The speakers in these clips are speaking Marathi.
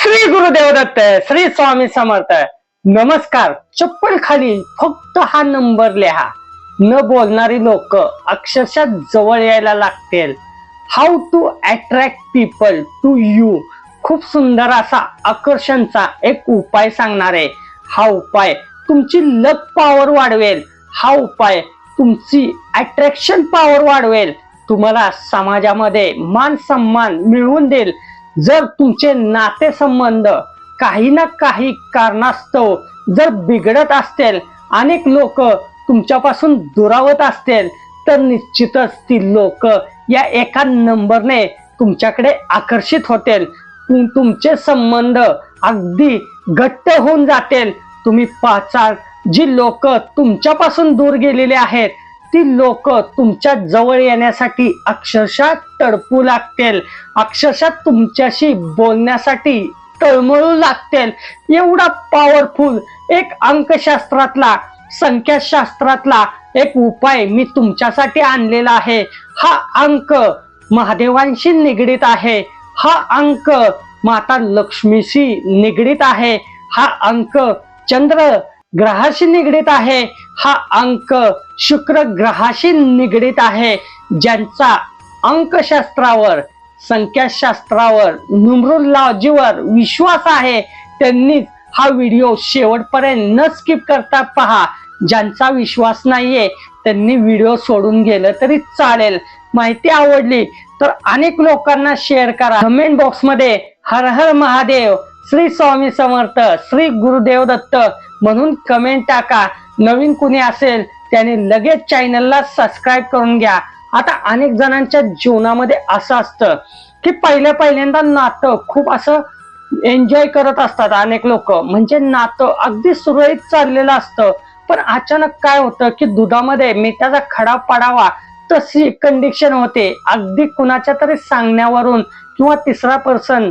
श्री गुरुदेव दत्त श्री स्वामी समर्थ नमस्कार. चप्पल खाली फक्त हा नंबर लिहा. न बोलणारी लोक अक्षरशः जवळ यायला लागतील. How to attract people to you खूप सुंदर असा आकर्षणचा एक उपाय सांगणार आहे. हा उपाय तुमची लक पॉवर वाढवेल. हा उपाय तुमची अट्रॅक्शन पॉवर वाढवेल. तुम्हाला समाजामध्ये मान सन्मान मिळवून देईल. जर तुमचे नातेसंबंध काही ना काही कारणास्तव जर बिघडत असतील अनेक लोक तुमच्यापासून दुरावत असतील तर निश्चितच ती लोक या एका नंबरने तुमच्याकडे आकर्षित होतील. तुम- तुमचे संबंध अगदी घट्ट होऊन जातील. तुम्ही पाचाल जी लोक तुमच्यापासून दूर गेलेले आहेत ती लोक तुमच्या जवळ येण्यासाठी अक्षरशः तडपू लागतील. अक्षरशः तुमच्याशी बोलण्यासाठी तळमळू लागतील. एवढा पॉवरफुल एक अंकशास्त्रातला संख्याशास्त्रातला एक उपाय मी तुमच्यासाठी आणलेला आहे. हा अंक महादेवांशी निगडीत आहे. हा अंक माता लक्ष्मीशी निगडीत आहे. हा अंक चंद्र ग्रहाशी निगडीत आहे. हा अंक शुक्र ग्रहाशी निगडीत आहे. ज्यांचा अंकशास्त्रावर संख्याशास्त्रावर न्युमरोलॉजीवर विश्वास आहे त्यांनी हा व्हिडिओ शेवटपर्यंत न स्किप करता पहा. ज्यांचा विश्वास नाहीये त्यांनी व्हिडिओ सोडून गेलं तरी चालेल. माहिती आवडली तर अनेक लोकांना शेअर करा. कमेंट बॉक्समध्ये हर हर महादेव. श्री स्वामी समर्थ श्री गुरुदेव दत्त म्हणून कमेंट टाका. नवीन कुणी असेल त्याने लगेच चॅनलला सबस्क्राईब करून घ्या. आता अनेक जणांच्या जीवनामध्ये असं असतं की पहिल्या पहिल्यांदा नातं खूप असं एन्जॉय करत असतात अनेक लोक. म्हणजे नातं अगदी सुरळीत चाललेलं असतं. पण अचानक काय होतं की दुधामध्ये मिठाचा खडा पडावा तशी कंडिशन होते. अगदी कुणाच्या तरी सांगण्यावरून किंवा तिसरा पर्सन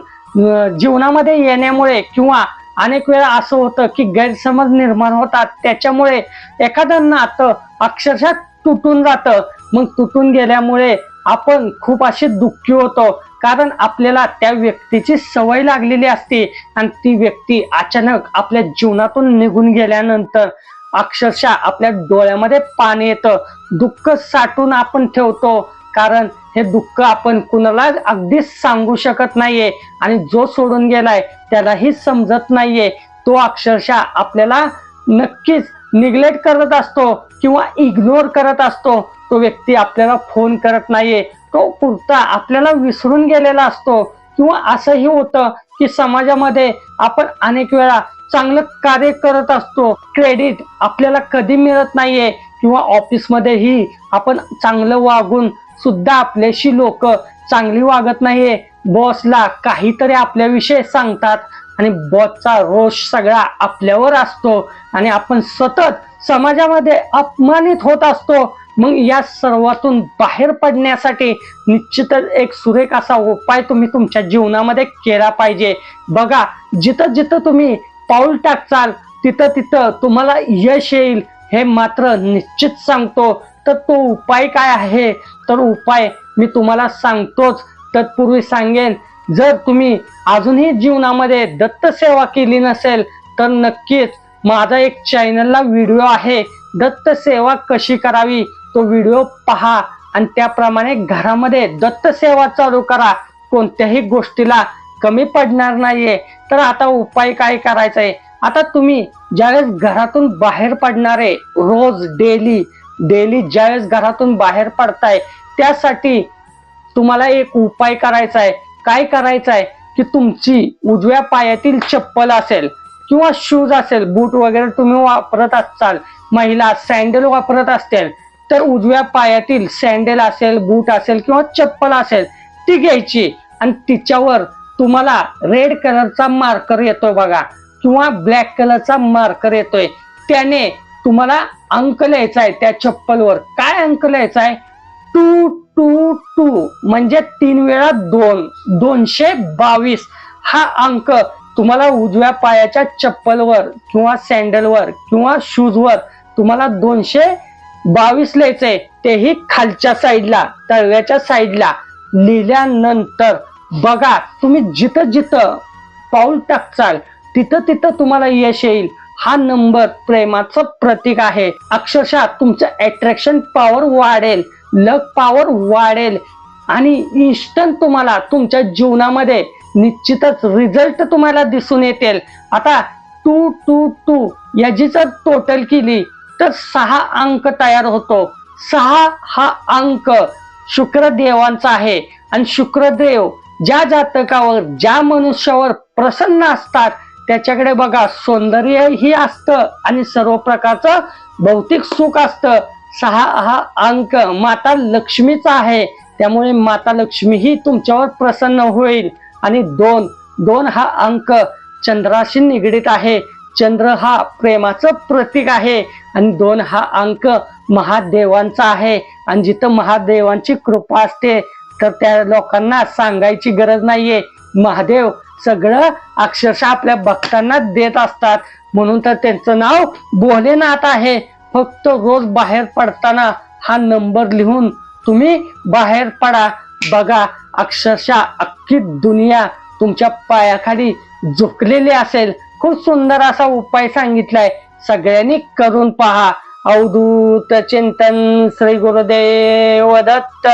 जीवनामध्ये येण्यामुळे किंवा अनेक वेळा असं होतं की गैरसमज निर्माण होतात. त्याच्यामुळे एखादं नातं अक्षरशः तुटून जातं. मग तुटून गेल्यामुळे आपण खूप असे दुःखी होतो. कारण आपल्याला त्या व्यक्तीची सवय लागलेली असते आणि ती व्यक्ती अचानक आपल्या जीवनातून निघून गेल्यानंतर अक्षरशः आपल्या डोळ्यामध्ये पाणी येतं. दुःख साठून आपण ठेवतो. कारण हे दुःख आपण कुणाला अगदीच सांगू शकत नाहीये. आणि जो सोडून गेलाय त्यालाही समजत नाहीये. तो अक्षरशः आपल्याला नक्कीच निग्लेक्ट करत असतो किंवा इग्नोर करत असतो. तो व्यक्ती आपल्याला फोन करत नाहीये. तो पुरता आपल्याला विसरून गेलेला असतो. किंवा असंही होतं की समाजामध्ये आपण अनेक वेळा चांगलं कार्य करत असतो. क्रेडिट आपल्याला कधी मिळत नाहीये. किंवा ऑफिसमध्येही आपण चांगलं वागून सुद्धा आपल्याशी लोक चांगली वागत नाहीये. बॉसला काहीतरी आपल्याविषयी सांगतात आणि बॉसचा रोष सगळा आपल्यावर असतो आणि आपण सतत समाजामध्ये अपमानित होत असतो. मग या सर्वातून बाहेर पडण्यासाठी निश्चितच एक सुरेख असा उपाय तुम्ही तुमच्या जीवनामध्ये केला पाहिजे. बघा जिथं जिथं तुम्ही पाऊल टाकचाल तिथं तिथं तुम्हाला यश येईल. हे मात्र निश्चित सांगतो तर तो उपाय काय आहे? तर उपाय मी तुम्हाला सांगतोच. तत्पूर्वी सांगेन जर तुम्ही अजूनही जीवनामध्ये दत्त सेवा केली नसेल तर नक्कीच माझा एक चॅनलला व्हिडिओ आहे. दत्त सेवा कशी करावी? तो व्हिडिओ पहा आणि त्याप्रमाणे घरामध्ये दत्त सेवा चालू करा. कोणत्याही गोष्टीला कमी पडणार नाहीये. तर आता उपाय काय करायचा आहे आता तुम्ही ज्यावेळेस घरातून बाहेर पडणारे रोज डेली डेली ज्यावेळेस घरातून बाहेर पडताय त्यासाठी तुम्हाला एक उपाय करायचा आहे काय करायचं आहे की तुमची उजव्या पायातील चप्पल असेल किंवा शूज असेल बूट वगैरे तुम्ही वापरत असाल महिला सँडल वापरत असतील तर उजव्या पायातील सँडल असेल बूट असेल किंवा चप्पल असेल ती घ्यायची. आणि तिच्यावर तुम्हाला रेड कलरचा मार्कर येतोय बघा. किंवा ब्लॅक कलरचा मार्कर येतोय. त्याने तुम्हाला अंक लिहायचा आहे त्या चप्पलवर. काय अंक लिहायचा आहे? टू टू टू म्हणजे तीन वेळा दोन. दोनशे बावीस. हा अंक तुम्हाला उजव्या पायाच्या चप्पलवर किंवा सँडलवर किंवा शूजवर तुम्हाला दोनशे बावीस लिहायचंय. तेही खालच्या साईडला तळव्याच्या साईडला लिहिल्यानंतर बघा तुम्ही जिथं जिथं पाऊल टाकचाल तिथं तिथं तुम्हाला यश येईल. हा नंबर प्रेमाचं प्रतीक आहे. अक्षरशः तुमचं अट्रॅक्शन पॉवर वाढेल. लक पॉवर वाढेल. आणि इन्स्टंट तुम्हाला तुमच्या जीवनामध्ये निश्चितच रिझल्ट तुम्हाला दिसून येतील. आता टू टू टू याची जर टोटल केली तर सहा अंक तयार होतो. सहा हा अंक शुक्रदेवांचा आहे. आणि शुक्रदेव ज्या जातकावर ज्या मनुष्यावर प्रसन्न असतात त्याच्याकडे बघा सौंदर्य ही असतं आणि सर्व प्रकारचं भौतिक सुख असतं. सहा हा अंक माता लक्ष्मीचा आहे. त्यामुळे माता लक्ष्मी ही तुमच्यावर प्रसन्न होईल. आणि दोन दोन हा अंक चंद्राशी निगडीत आहे. चंद्र हा प्रेमाचं प्रतीक आहे. आणि दोन हा अंक महादेवांचा आहे. आणि जिथं महादेवांची कृपा असते तर त्या लोकांना सांगायची गरज नाहीये. महादेव सगळं अक्षरशः आपल्या भक्तांना देत असतात. म्हणून तर त्यांचं नाव भोलेनाथ आहे. फक्त रोज बाहेर पडताना हा नंबर लिहून तुम्ही बाहेर पडा. बघा अक्षरशः अख्खी दुनिया तुमच्या पायाखाली झुकलेली असेल. खूप सुंदर असा उपाय सांगितलाय. सगळ्यांनी करून पहा. अवधूत चिंतन श्री गुरुदेव दत्त.